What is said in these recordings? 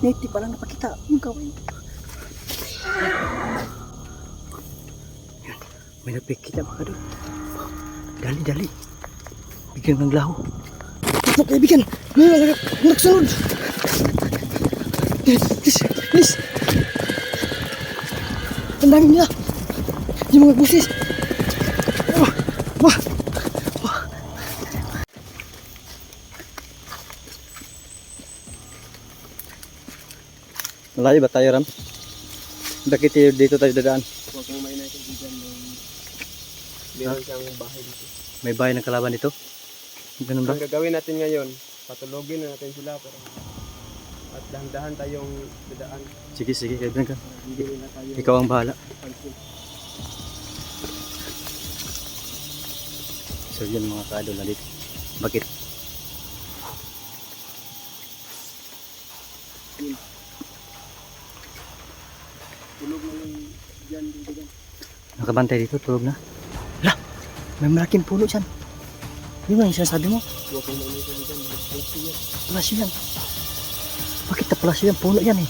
Native pa lang napakita. Yung kawin. Yan. May napikita mga kadol. Dali, dali. Bigyan ng laho. Ito kaibigan. May mga nagsunod. Nis, nis. Ang dami nila. Yung mga busis. Wah, wah. Malayo ba tayo, Ram? Bakit dito tayo dadaan? Huwag kang mainay kaibigan ng meron siyang bahay dito. May bahay ng kalaban dito? Ganun ba? Ang gagawin natin ngayon, patulogin na natin sila pero at dahan-dahan tayong dadaan Sige, sige, kaibigan ka. para hindi nila tayo Ikaw ang bahala. So yun mga kaadol na dito. Bakit? Tulog na lang dyan kaibigan. Nakabantay dito, tulog na. Hala! May malaking puno dyan. Yun ba yung sinasabi mo? Palasyo yan. Bakit na palasyo yan? Puno yan eh.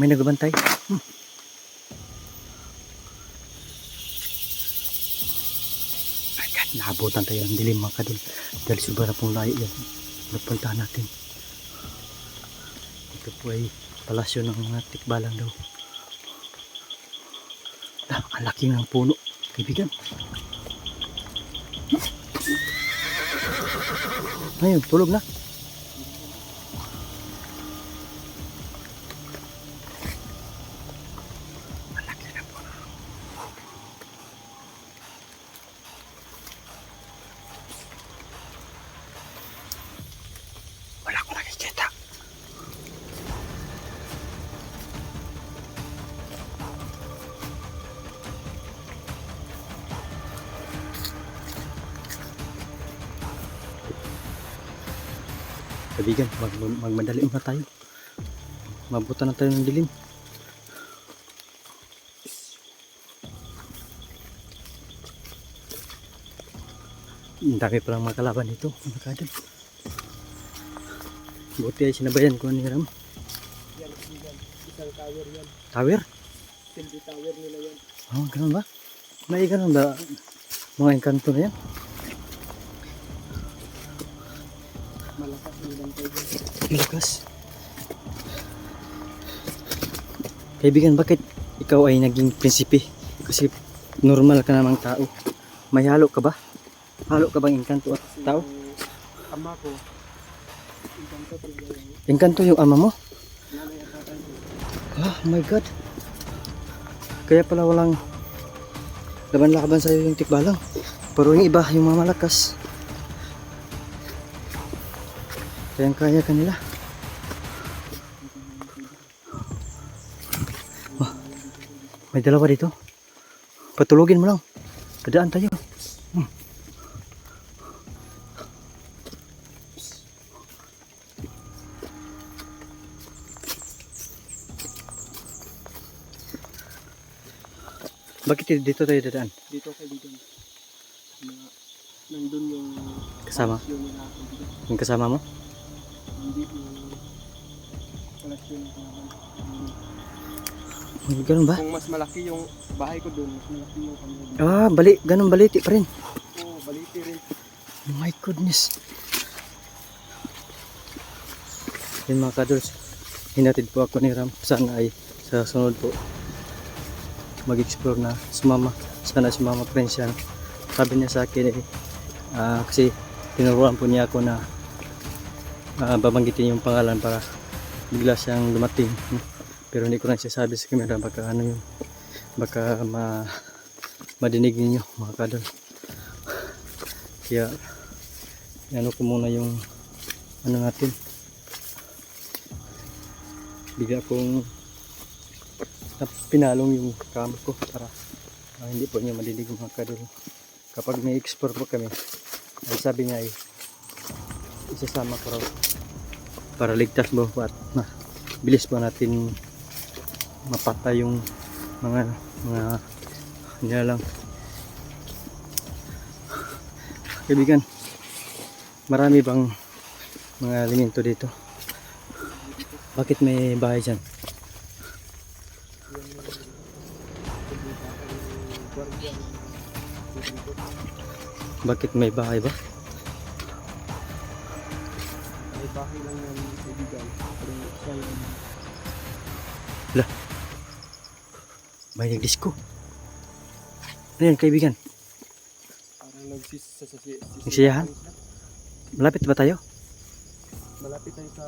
May nagbantay. Hmm. Naabutan tayo ng dilim mga kadol. Dahil sobra na pong layo yan. Napuntahan natin. Ito po ay palasyo ng mga tikbalang daw. Ah, ang laki ng puno. Kaibigan. Ayun, tulog na. Kaibigan, mag magmadali na tayo. Mabutan na tayo ng dilim. Ang dami palang mga kalaban dito, mga kadol. Buti ay sinabayan ko ni Ram. Yan kaibigan. Isang tower yan. Tower? Silver tower nila yan. Oh, ganun ba? May ganun ba? Mga engkanto na yan? Lakas. Kaibigan, bakit ikaw ay naging prinsipe? Kasi normal ka namang tao. May halo ka ba? Halo ka bang engkanto at tao? Ama ko, talaga yung ama mo? Oh my God. Kaya pala walang laban-laban sa'yo yung tikbalang. Pero yung iba, yung mga Kayang kaya kanila. Oh, may dalawa dito. Patulugin mo lang. Padaan tayo. Hmm. Bakit dito tayo dadaan? Dito kaibigan. Na, nandun yung Kasama? kaibigan. Yung kasama mo? Oh, Ganun ba? Kung mas malaki yung bahay ko doon, mas malaki yung kanya. Ah, bali, ganun baliti pa rin. Oo, baliti rin. Oh my goodness. Yun mga kadols, hinatid po ako ni Ram. Sana ay sa sunod po mag-explore na sumama. Sana sumama pa rin siya. Sabi niya sa akin eh, ah, kasi tinuruan po niya ako na ah, babanggitin yung pangalan para bigla siyang dumating. Pero hindi ko na siya sabi sa camera baka ano yung baka ma madinig ninyo mga kadol. Kaya ano ko muna yung ano natin bigla kong pinalong yung cam ko para ah, hindi po niya madinig mga kadol kapag may explore po kami ay sabi niya ay isasama ko raw para ligtas mo at ma, bilis po natin mapatay yung mga mga hindi na lang Kaibigan, marami bang mga elemento dito? Bakit may bahay dyan? Bakit may bahay ba? Ay bahay lang ng kaibigan. Pero siya yung May nag-disco. Ano yan, kaibigan? parang nagsis sa sa Nagsiyahan? Malapit ba tayo? Malapit tayo sa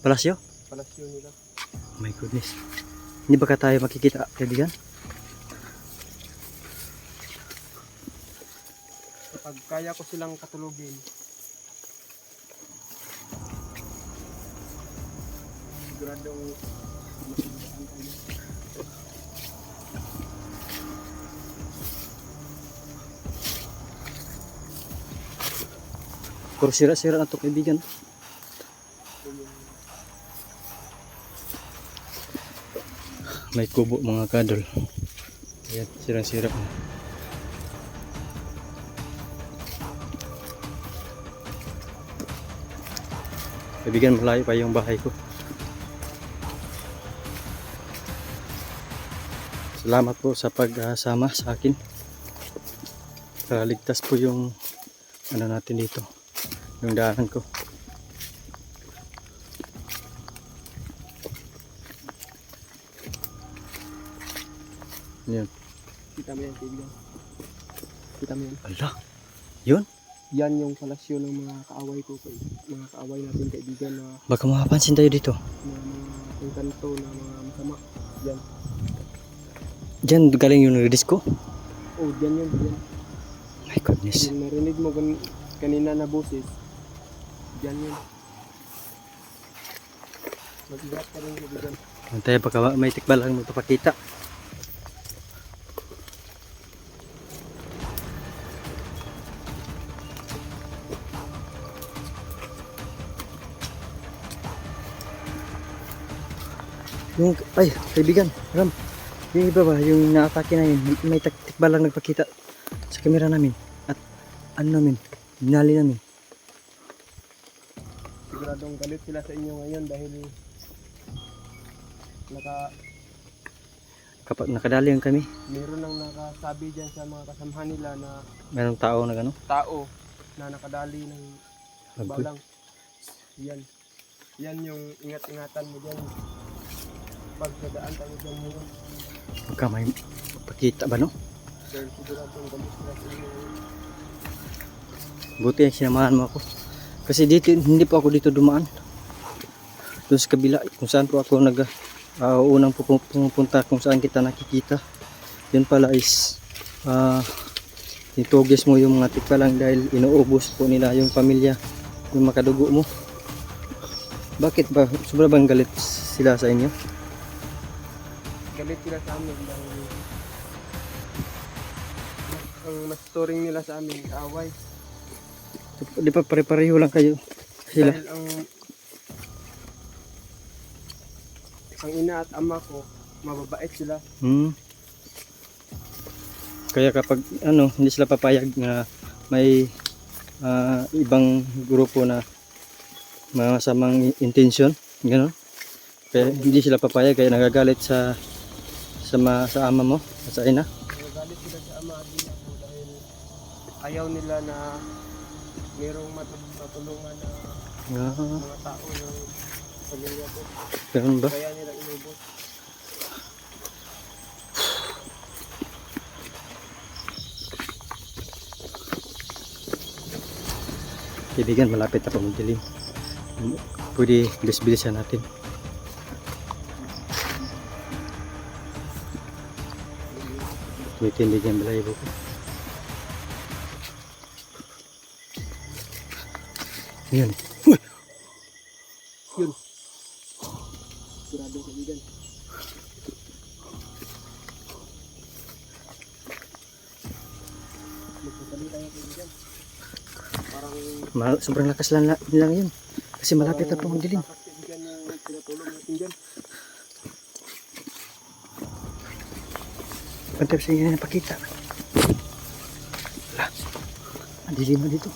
Palasyo? palasyo nila. Oh my goodness. Hindi ba ka tayo makikita, kaibigan? Kapag kaya ko silang katulogin, tayo. Puro sira-sira na to, kaibigan. May kubo mga kadol. Ayan, sirang-sira na. Kaibigan, malayo pa yung bahay ko. Salamat po sa pagsama sa akin. Kaligtas po yung ano natin dito. Yung daanan ko. Yan. Kita mo yan, kaibigan. Kita mo yan. Ala. Yun. Yan yung palasyo ng mga kaaway ko, kay, mga kaaway natin kaibigan na, Baka makapansin tayo dito. na mga engkanto na mga masama. Yan. Diyan galing yung disco. Oh, yan yun, yan. My goodness. Yung narinig mo gan kanina na boses, yan yun. Mag-ingat ka rin kaibigan. Antay baka ma- may tikba lang magpapakita. Yung, ay, kaibigan, Ram, yung iba ba, yung naatake namin, may tak- tikba lang nagpakita sa kamera namin. At ano namin, binali namin. Siguradong galit sila sa inyo ngayon dahil naka Kapag nakadali yung kami, meron nang nakasabi diyan sa mga kasamahan nila na merong tao na gano'n. tao na nakadali ng balang. Yan. Yan yung ingat-ingatan mo diyan. Pag nadaan tayo diyan ngayon, Baka may pakita ba no? Buti ang sinamahan mo ako. Kasi dito, hindi po ako dito dumaan. Doon sa kabila, kung saan po ako nag ah, unang pu- pumupunta, kung saan kita nakikita. Yun pala is ah itugis mo yung mga tikpa lang dahil inuubos po nila yung pamilya, yung makadugo mo. Bakit ba? Sobra bang galit sila sa inyo? Galit sila sa amin dahil ang mas turing nila sa amin kaaway Di pa pare-pareho lang kayo sila. dahil ang ang ina at ama ko mababait sila Hmm. Kaya kapag ano, hindi sila papayag na may ah, ibang grupo na masamang intensyon, gano'n. Kaya hindi sila papayag kaya nagagalit sa sa, ma, sa ama mo sa ina. nagagalit sila sa ama at ina ko dahil ayaw nila na merong mat- matulungan na Ah, mga tao ng pamilya ko ganun ba? kaya nila inubos Kaibigan, malapit na po magdilim. Pwede bilis-bilisan natin. Tumitindig yung balayibo ko. Yun. Uy! yun sigurado kaibigan magsasabi tayo kaibigan parang Ma- sobrang lakas lang, la- lang yun. Kasi malapit na po magdilim. Takas kaibigan yung pinatulong natin dyan Pantay sa inyo na pakita. Wala. Dilim na dito.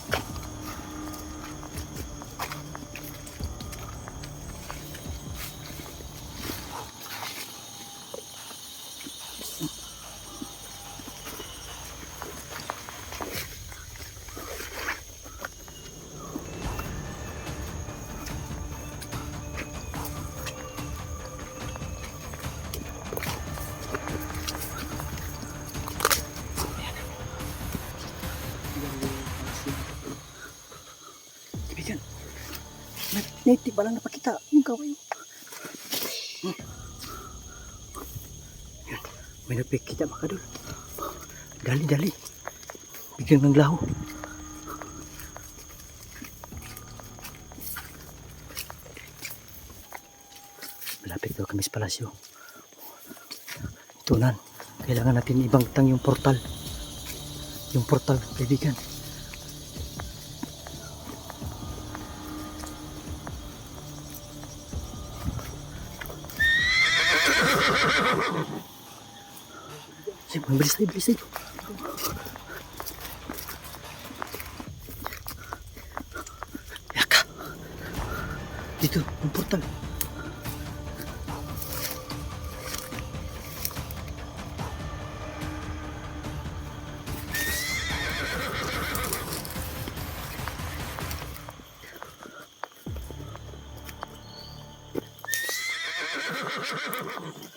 Native ba lang napakita? Yung kaway. Hmm. Yan. May napikita mga kadol. Dali, dali. Bigyan ng laho. Malapit daw kami sa palasyo. Tunan. Kailangan natin ibangtang yung portal. Yung portal, kaibigan. Sige, bilis tayo, bilis tayo. Yaka. Dito, ang portal. Thank you.